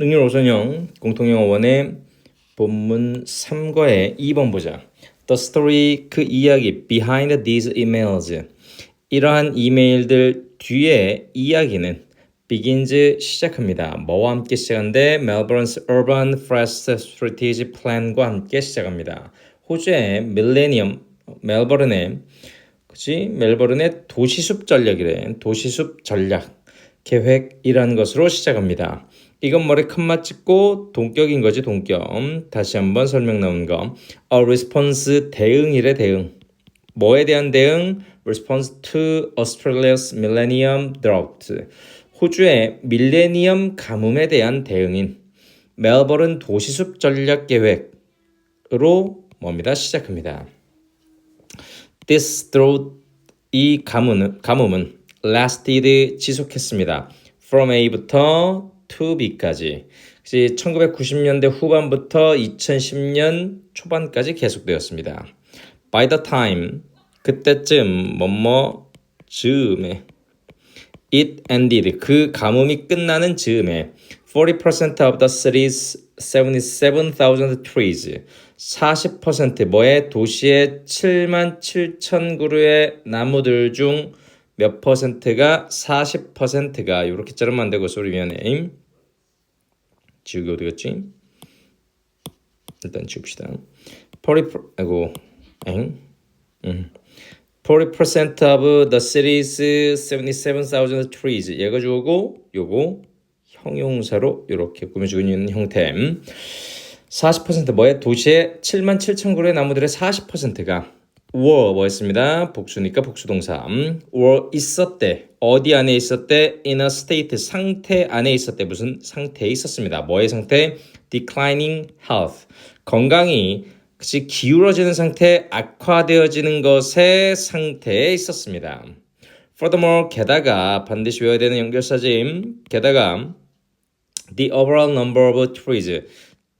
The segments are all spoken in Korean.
능률 5선형 공통영어원의 본문 3과의 2번 보자. The story 그 이야기 behind these emails 이러한 이메일들 뒤에 이야기는 begins 시작합니다. 뭐와 함께 시작하는데 Melbourne's Urban Forest Strategy Plan과 함께 시작합니다. 호주의 밀레니엄 멜버른의 그치 멜버른의 도시숲 전략이래 도시숲 전략 계획이라는 것으로 시작합니다. 이건 머리 큰맛 찍고 동격인 거지 동격. 다시 한번 설명 나온 거. A response 대응이래 대응. 뭐에 대한 대응? Response to Australia's Millennium Drought. 호주의 밀레니엄 가뭄에 대한 대응인 멜버른 도시숲 전략 계획으로 뭡니다 시작합니다. This drought 이 가뭄은 가뭄은 lasted 지속했습니다. From A부터 B까지. 1990년대 후반부터 2010년 초반까지 계속되었습니다. By the time 그때쯤 뭐뭐 즈음에 it ended 그 가뭄이 끝나는 즈음에 40% of the city's 77,000 trees 40% 뭐의 도시의 7만 7천 그루의 나무들 중 몇 퍼센트가? 40%가. 이렇게 자르면 안 되고 소리 미안해 지우개 어디 갔지? 일단 지웁시다. 40 아이고 엥? 음. 40% of the city's 77,000 trees 얘가 주어고 요거 형용사로 이렇게 꾸며주고 있는 형태. 40% 뭐에? 도시의 7만 7천 그루의 나무들의 40%가 were 뭐였습니다. 복수니까 복수동사 were 있었대. 어디 안에 있었대? in a state 상태 안에 있었대. 무슨 상태에 있었습니다. 뭐의 상태? declining health 건강이 그치 기울어지는 상태, 악화되어지는 것의 상태에 있었습니다. Furthermore, 게다가 반드시 외워야 되는 연결사지. 게다가 the overall number of trees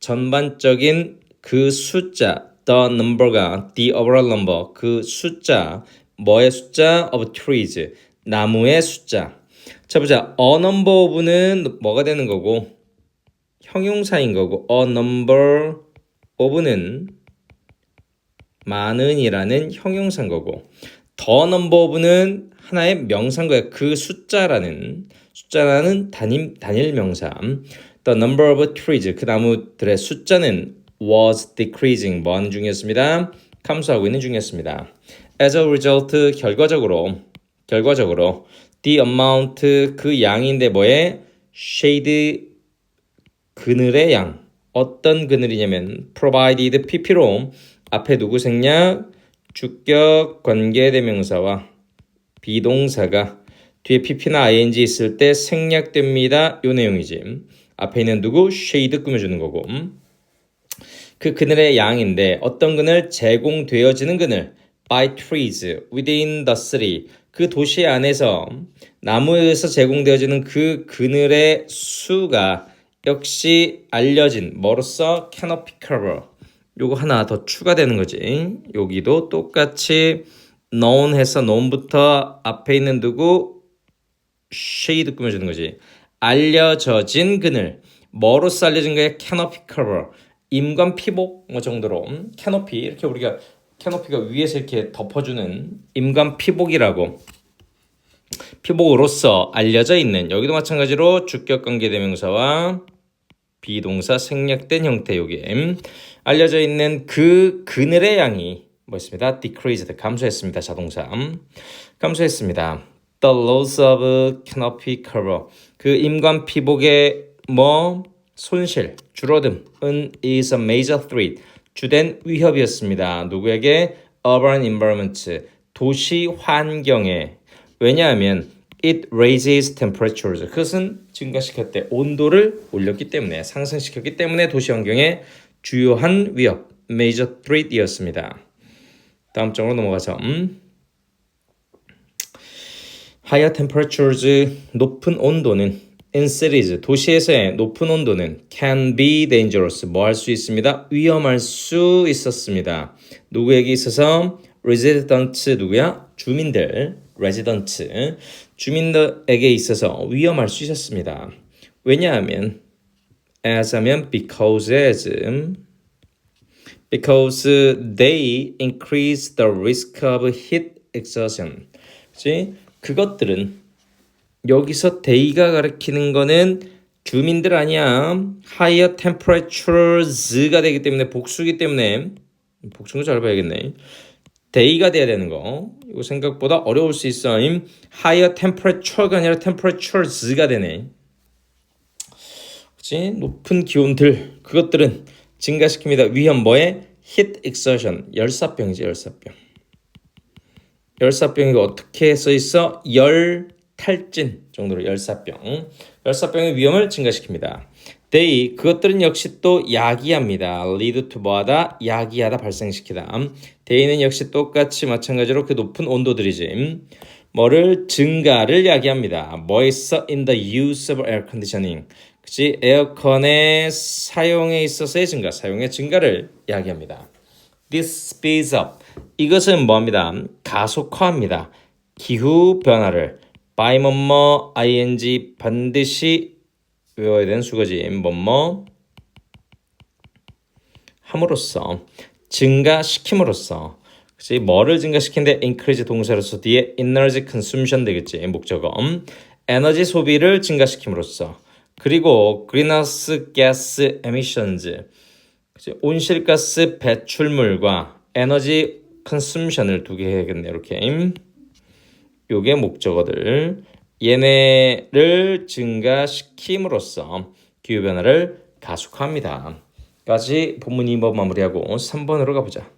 전반적인 그 숫자 the number가 the overall number 그 숫자 뭐의 숫자? of trees 나무의 숫자. 자 보자. a number of는 뭐가 되는 거고? 형용사인 거고. a number of는 많은이라는 형용사인 거고. 더 넘버 오브는 하나의 명사인 그 숫자라는. 숫자라는 단임 단일 명사. The number of trees 그 나무들의 숫자는 was decreasing 뭐 하는 중이었습니다. 감소하고 있는 중이었습니다. As a result 결과적으로 결과적으로 the amount 그 양인데 뭐에 shade 그늘의 양 어떤 그늘이냐면 provided pp로 앞에 누구 생략 주격 관계 대명사와 비동사가 뒤에 pp나 ing 있을 때 생략됩니다. 요 내용이지. 앞에 있는 누구 shade 꾸며주는 거고 그 그늘의 양인데 어떤 그늘 제공되어지는 그늘 by trees within the city 그 도시 안에서 나무에서 제공되어지는 그 그늘의 수가 역시 알려진 뭐로써 canopy cover 요거 하나 더 추가되는 거지. 여기도 똑같이 known 해서 known부터 앞에 있는 누구 shade 꾸며주는 거지. 알려져진 그늘. 뭐로써 알려진 거야? canopy cover. 임관 피복 뭐 정도로 canopy 이렇게 우리가 캐노피가 위에서 이렇게 덮어주는 임관 피복이라고 피복으로서 알려져 있는 여기도 마찬가지로 주격 관계 대명사와 비동사 생략된 형태 여기 알려져 있는 그 그늘의 양이 뭐였습니다? decreased 감소했습니다. 자동사 감소했습니다. The loss of canopy cover 그 임관 피복의 뭐 손실 줄어듦은 is a major threat 주된 위협이었습니다. 누구에게 urban environment 도시 환경에 왜냐하면 it raises temperatures. 그것은 증가시켰대. 온도를 올렸기 때문에 상승시켰기 때문에 도시 환경에 주요한 위협 major threat이었습니다. 다음 장으로 넘어가서 음. higher temperatures 높은 온도는 in cities 도시에서의 높은 온도는 can be dangerous 뭐 할 수 있습니다. 위험할 수 있었습니다. 누구에게 있어서 residents 누구야? 주민들 residents 주민들에게 있어서 위험할 수 있었습니다. 왜냐하면 as 하면 because as because they increase the risk of heat exhaustion. 그치? 그것들은 여기서 they가 가리키는 거는 주민들 아니야. higher temperatures가 되기 때문에 복수기 때문에 복수는 잘 봐야겠네. they가 돼야 되는 거. 이거 생각보다 어려울 수 있어. higher temperature가 아니라 temperatures가 되네. 그치? 높은 기온들 그것들은 증가시킵니다. 위험 뭐에? heat exertion 열사병이지 열사병. 열사병이 어떻게 써 있어? 열 탈진 정도로 열사병. 열사병의 위험을 증가시킵니다. they 그것들은 역시 또 야기합니다. to 뭐하다? 야기하다 발생시키다. they는 역시 똑같이 마찬가지로 그 높은 온도들이지. 뭐를 증가를 야기합니다. 뭐에 있어? in the use of air conditioning. 그치? 에어컨의 사용에 있어서의 증가, 사용의 증가를 야기합니다. This speeds up. 이것은 뭐합니다? 가속화합니다. 기후 변화를 by 뭐뭐 ing 반드시 외워야 되는 수거지. 뭐뭐 함으로써 증가시킴으로써. 그치 뭐를 증가시키는데 increase 동사로서 뒤에 energy consumption 되겠지 목적어 에너지 소비를 증가시킴으로써. 그리고 greenhouse gas emissions. 그치? 온실가스 배출물과 에너지 컨숨션을 두개 해야겠네 이렇게 요게 목적어들. 얘네를 증가시킴으로써 기후변화를 가속합니다. 까지 본문 2번 마무리하고 3번으로 가보자